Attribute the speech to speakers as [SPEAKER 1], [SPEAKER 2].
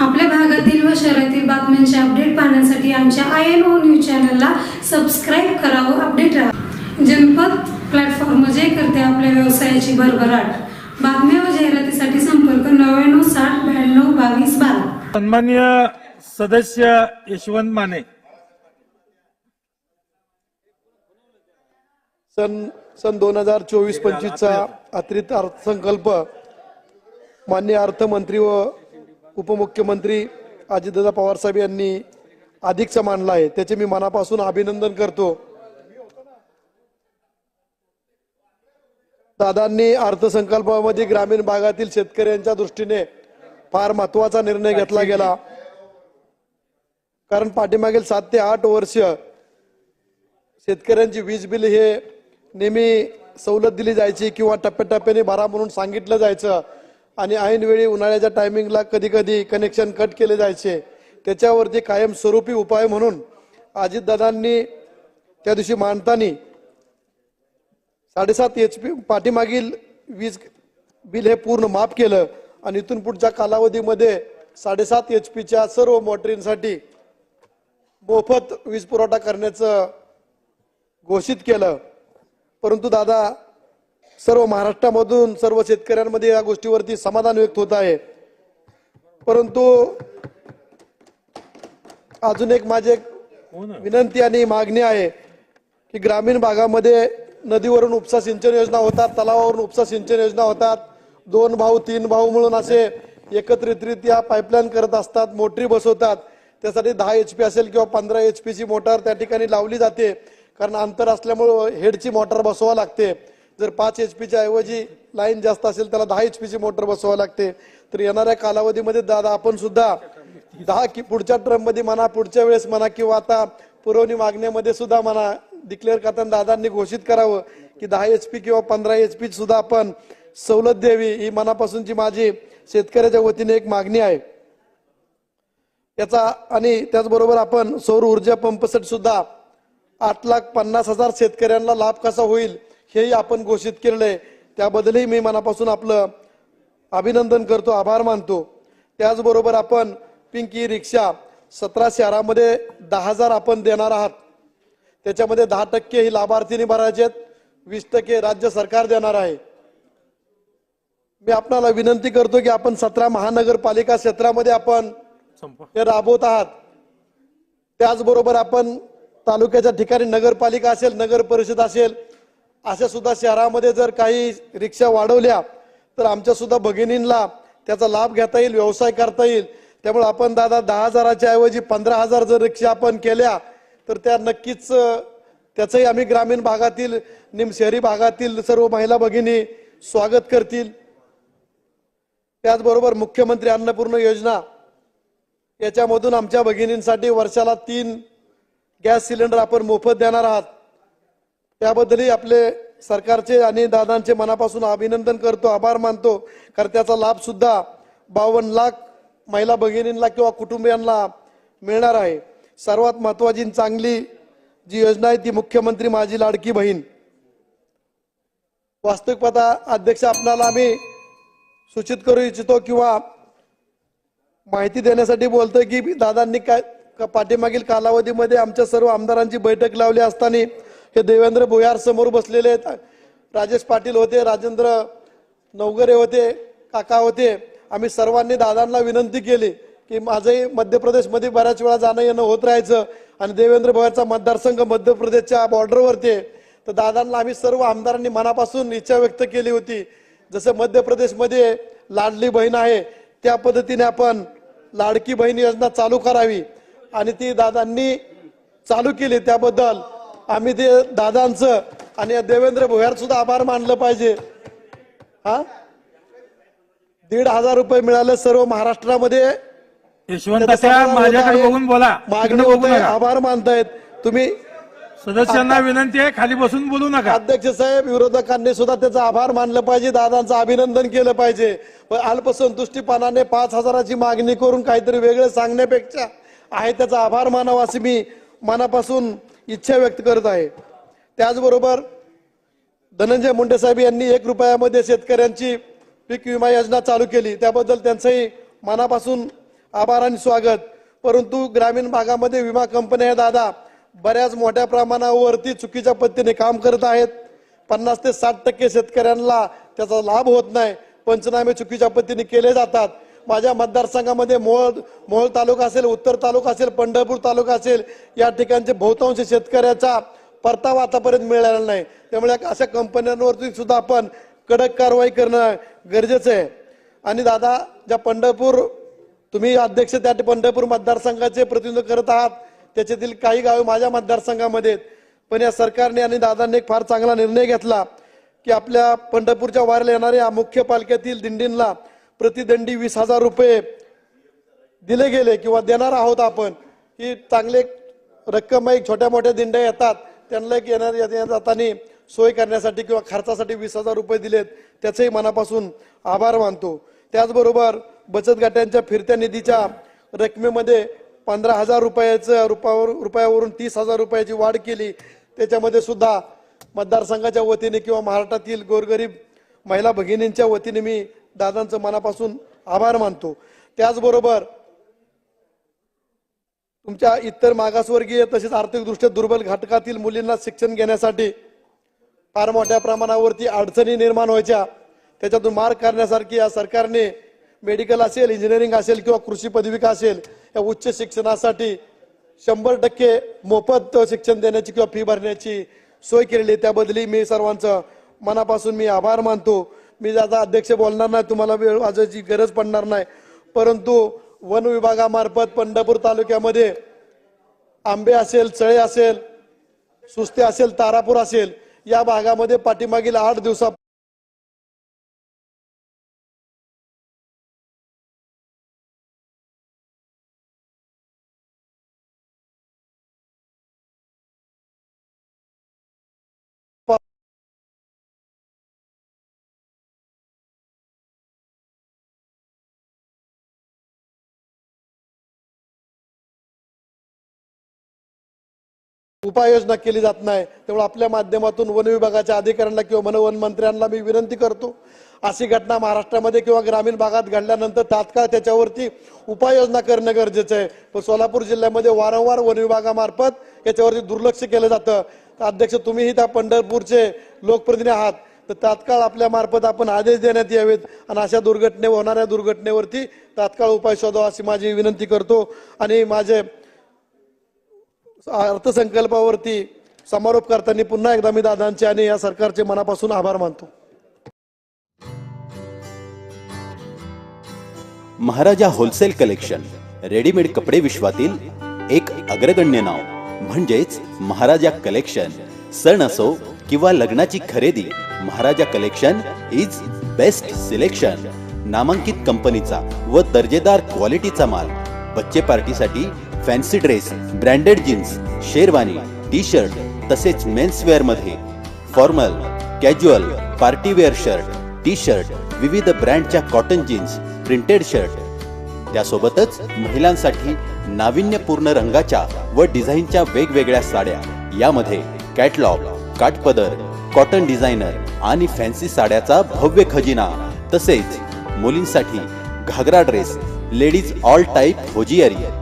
[SPEAKER 1] आपल्या भागातील व शहरातील बातम्यांचे अपडेट पाहण्यासाठी आमच्या आय एन ओ न्यूज चॅनलला सबस्क्राईब करा व अपडेट राहा. जनपद प्लॅटफॉर्म जे करते आपल्या व्यवसायाची भरभराट. बातम्या व जाहिरातीसाठी संपर्क नव्याण्णव साठ ब्याण्णव बावीस बारा.
[SPEAKER 2] सन्मान्य सदस्य यशवंत माने.
[SPEAKER 3] सन सन दोन हजार चोवीस पंचवीसचा अतिरिक्त अर्थसंकल्प माननीय अर्थमंत्री व उपमुख्यमंत्री अजितदादा पवार साहेब यांनी अधिकचा मांडला आहे. त्याचे मी मनापासून अभिनंदन करतो. दादांनी अर्थसंकल्पामध्ये ग्रामीण भागातील शेतकऱ्यांच्या दृष्टीने फार महत्त्वाचा निर्णय घेतला गेला. कारण पाठीमागील सात ते आठ वर्ष शेतकऱ्यांची वीज बिल हे नेहमी सवलत दिली जायची किंवा टप्प्याटप्प्याने भरा म्हणून सांगितलं जायचं. आणि ऐनवेळी उन्हाळ्याच्या टायमिंगला कधी कधी कनेक्शन कट केले जायचे. त्याच्यावरती कायमस्वरूपी उपाय म्हणून अजितदादांनी त्या दिवशी मांडताना साडेसात एच पी पाठीमागील वीज बिल हे पूर्ण माफ केलं आणि इथून पुढच्या कालावधीमध्ये साडेसात एच पीच्या सर्व मोटरींसाठी मोफत वीज पुरवठा करण्याचं घोषित केलं. परंतु दादा सर्व महाराष्ट्रामधून सर्व शेतकऱ्यांमध्ये या गोष्टीवरती समाधान व्यक्त होत आहे. परंतु अजून एक माझे विनंती आणि मागणी आहे की ग्रामीण भागामध्ये नदीवरून उपसा सिंचन योजना होतात तलावावरून उपसा सिंचन योजना होतात. दोन भाऊ तीन भाऊ मिळून असे एकत्रितरित्या पाईपलाईन करत असतात मोटरी बसवतात. त्यासाठी दहा एच पी असेल किंवा पंधरा एच पीची मोटार त्या ठिकाणी लावली जाते. कारण अंतर असल्यामुळं हेडची मोटार बसवावं लागते. जर पाच एच पीच्या ऐवजी लाईन जास्त असेल त्याला दहा एच पीची मोटर बसवावं लागते. तर येणाऱ्या कालावधीमध्ये दादा आपण सुद्धा दहा की पुढच्या ट्रममध्ये म्हणा पुढच्या वेळेस म्हणा किंवा आता पुरवणी मागण्यामध्ये सुद्धा म्हणा डिक्लेअर करताना दादांनी घोषित करावं की दहा एच पी किंवा पंधरा एच पी सुद्धा आपण सवलत द्यावी ही मनापासूनची माझी शेतकऱ्याच्या वतीने एक मागणी आहे. याचा आणि त्याचबरोबर आपण सौर ऊर्जा पंपसेट सुद्धा आठ लाख पन्नास हजार शेतकऱ्यांना लाभ कसा होईल हेही आपण घोषित केलेलं आहे. त्याबद्दलही मी मनापासून आपलं अभिनंदन करतो आभार मानतो. त्याचबरोबर आपण पिंकी रिक्षा सतरा शहरामध्ये दहा हजार आपण देणार आहात. त्याच्यामध्ये दहा टक्के ही लाभार्थीने भरायचे आहेत. वीस टक्के राज्य सरकार देणार आहे. मी आपणाला विनंती करतो की आपण सतरा महानगरपालिका क्षेत्रामध्ये आपण हे राबवत आहात. त्याचबरोबर आपण तालुक्याच्या ठिकाणी नगरपालिका असेल नगर परिषद असेल अशा सुद्धा शहरामध्ये जर काही रिक्षा वाढवल्या तर आमच्या सुद्धा भगिनींना त्याचा लाभ घेता येईल व्यवसाय करता येईल. त्यामुळे आपण दादा दहा हजाराच्या ऐवजी पंधरा हजार जर रिक्षा आपण केल्या तर त्या नक्कीच त्याचंही आम्ही ग्रामीण भागातील निम शहरी भागातील सर्व महिला भगिनी स्वागत करतील. त्याचबरोबर मुख्यमंत्री अन्नपूर्ण योजना याच्यामधून आमच्या भगिनींसाठी वर्षाला तीन गॅस सिलेंडर आपण मोफत देणार आहात. त्याबद्दलही आपले सरकारचे आणि दादांचे मनापासून अभिनंदन करतो आभार मानतो. कारण त्याचा लाभ सुद्धा बावन्न लाख महिला भगिनींना किंवा कुटुंबियांना मिळणार आहे. सर्वात महत्वाची चांगली जी योजना आहे ती मुख्यमंत्री माझी लाडकी बहीण. वास्तविक पाहता अध्यक्ष आपणाला आम्ही सूचित करू इच्छितो किंवा माहिती देण्यासाठी बोलतोय की दादांनी काय का पाठीमागील कालावधीमध्ये आमच्या सर्व आमदारांची बैठक लावली असताना हे देवेंद्र भुयार समोर बसलेले आहेत. राजेश पाटील होते राजेंद्र नवगरे होते काका होते. आम्ही सर्वांनी दादांना विनंती केली की माझंही मध्य प्रदेशमध्ये बऱ्याच वेळा जाणं येणं होत राहायचं आणि देवेंद्र भुयारचा मतदारसंघ मध्य प्रदेशच्या बॉर्डरवरती आहे. तर दादांना आम्ही सर्व आमदारांनी मनापासून इच्छा व्यक्त केली होती. जसं मध्य प्रदेशमध्ये लाडली बहीण आहे त्या पद्धतीने आपण लाडकी बहीण योजना चालू करावी. आणि ती दादांनी चालू केली त्याबद्दल आम्ही ते दादांचं आणि देवेंद्र भोयार सुद्धा आभार मानलं पाहिजे. हा? दीड हजार रुपये मिळाले सर्व महाराष्ट्रामध्ये. मागणी आभार मानतायत. तुम्ही
[SPEAKER 2] सदस्यांना विनंती आहे खाली बसून बोलू नका.
[SPEAKER 3] अध्यक्ष साहेब विरोधकांनी सुद्धा त्याचं आभार मानलं पाहिजे दादांचं अभिनंदन केलं पाहिजे. पण अल्पसंतुष्टीपणाने पाच हजाराची मागणी करून काहीतरी वेगळं सांगण्यापेक्षा आहे त्याचा आभार मानावा अशी मी मनापासून इच्छा व्यक्त करत आहे. त्याचबरोबर धनंजय मुंडे साहेब यांनी एक रुपयामध्ये शेतकऱ्यांची पीक विमा योजना चालू केली. त्याबद्दल त्यांचंही मनापासून आभार आणि स्वागत. परंतु ग्रामीण भागामध्ये विमा कंपन्या दादा बऱ्याच मोठ्या प्रमाणावरती चुकीच्या पद्धतीने काम करत आहेत. पन्नास ते साठ टक्के शेतकऱ्यांना त्याचा लाभ होत नाही. पंचनामे चुकीच्या पद्धतीने केले जातात. माझ्या मतदारसंघामध्ये मोळ मोहोळ तालुका असेल उत्तर तालुका असेल पंढरपूर तालुका असेल या ठिकाणचे बहुतांश शेतकऱ्याचा परतावा आतापर्यंत मिळालेला नाही. त्यामुळे अशा कंपन्यांवरती सुद्धा आपण कडक कारवाई करणं गरजेचं आहे. आणि दादा ज्या पंढरपूर तुम्ही अध्यक्ष त्या पंढरपूर मतदारसंघाचे प्रतिनिधित्व करत आहात त्याच्यातील काही गावे माझ्या मतदारसंघामध्ये पण या सरकारने आणि दादांनी एक फार चांगला निर्णय घेतला की आपल्या पंढरपूरच्या वारेला येणाऱ्या मुख्य पालख्यातील दिंडींना प्रतिदंडी वीस हजार रुपये दिले गेले किंवा देणार आहोत आपण. ही चांगले रक्कम एक छोट्या मोठ्या दिंड्या येतात. त्यांना एक येणार जाताना सोय करण्यासाठी किंवा खर्चासाठी वीस हजार रुपये दिलेत. त्याचेही मनापासून आभार मानतो. त्याचबरोबर बचत गटांच्या फिरत्या निधीच्या रकमेमध्ये पंधरा हजार रुपयाचं रुपयावर रुपयावरून तीस हजार रुपयाची वाढ केली. त्याच्यामध्ये सुद्धा मतदारसंघाच्या वतीने किंवा महाराष्ट्रातील गोरगरीब महिला भगिनींच्या वतीने मी दादांचं मनापासून आभार मानतो. त्याचबरोबर तुमच्या इतर मागासवर्गीय तसेच आर्थिकदृष्ट्या दुर्बल घटकातील मुलींना शिक्षण घेण्यासाठी फार मोठ्या प्रमाणावरती अडचणी निर्माण व्हायच्या. त्याच्यातून मार्ग करण्यासारखी या सरकारने मेडिकल असेल इंजिनिअरिंग असेल किंवा कृषी पदविका असेल या उच्च शिक्षणासाठी शंभर टक्के मोफत शिक्षण देण्याची किंवा फी भरण्याची सोय केलेली आहे. मी सर्वांचं मनापासून मी आभार मानतो. मी आता अध्यक्ष बोलणार नाही तुम्हाला वेळ वाजायची गरज पडणार नाही. परंतु वन विभागामार्फत पंढरपूर तालुक्यामध्ये आंबे असेल चळे असेल सुस्ते असेल तारापूर असेल या भागामध्ये पाठीमागील आठ दिवसा उपाययोजना केली जात नाही त्यामुळे आपल्या माध्यमातून वन विभागाच्या अधिकाऱ्यांना किंवा मनवन मंत्र्यांना मी विनंती करतो. अशी घटना महाराष्ट्रामध्ये किंवा ग्रामीण भागात घडल्यानंतर तात्काळ त्याच्यावरती उपाययोजना करणं गरजेचं आहे. पण सोलापूर जिल्ह्यामध्ये वारंवार वन विभागामार्फत याच्यावरती दुर्लक्ष केलं जातं. तर अध्यक्ष तुम्हीही त्या पंढरपूरचे लोकप्रतिनिधी आहात. तर तात्काळ आपल्या मार्फत आपण आदेश देण्यात यावेत आणि अशा दुर्घटने होणाऱ्या दुर्घटनेवरती तात्काळ उपाय शोधावा अशी माझी विनंती करतो. आणि माझे अर्थसंकल्पावरती समारोप करताना पुन्हा एकदा मी दादांचे आणि या सरकारचे मनापासून आभार मानतो.
[SPEAKER 4] महाराजा होलसेल कलेक्शन रेडीमेड कपडे विश्वातील एक अग्रगण्य नाव. म्हणजेच महाराजा कलेक्शन. सण असो किंवा लग्नाची खरेदी Maharaja collection is best selection नामांकित कंपनीचा व दर्जेदार क्वालिटीचा माल बच्चे पार्टीसाठी fancy dress branded jeans sherwani T shirt तसेच men's वेअरमध्ये formal casual partywear shirt T shirt विविध ब्रँडच्या कॉटन जीन्स प्रिंटेड शर्ट. त्यासोबतच महिलांसाठी नाविन्यपूर्ण रंगाच्या व डिझाईनच्या वेगवेगळ्या साड्या. यामध्ये कॅटलॉग काटपदर कॉटन डिझायनर आणि फॅन्सी साड्याचा भव्य खजिना तसेच मुलींसाठी ghagra dress ladies all type hosiery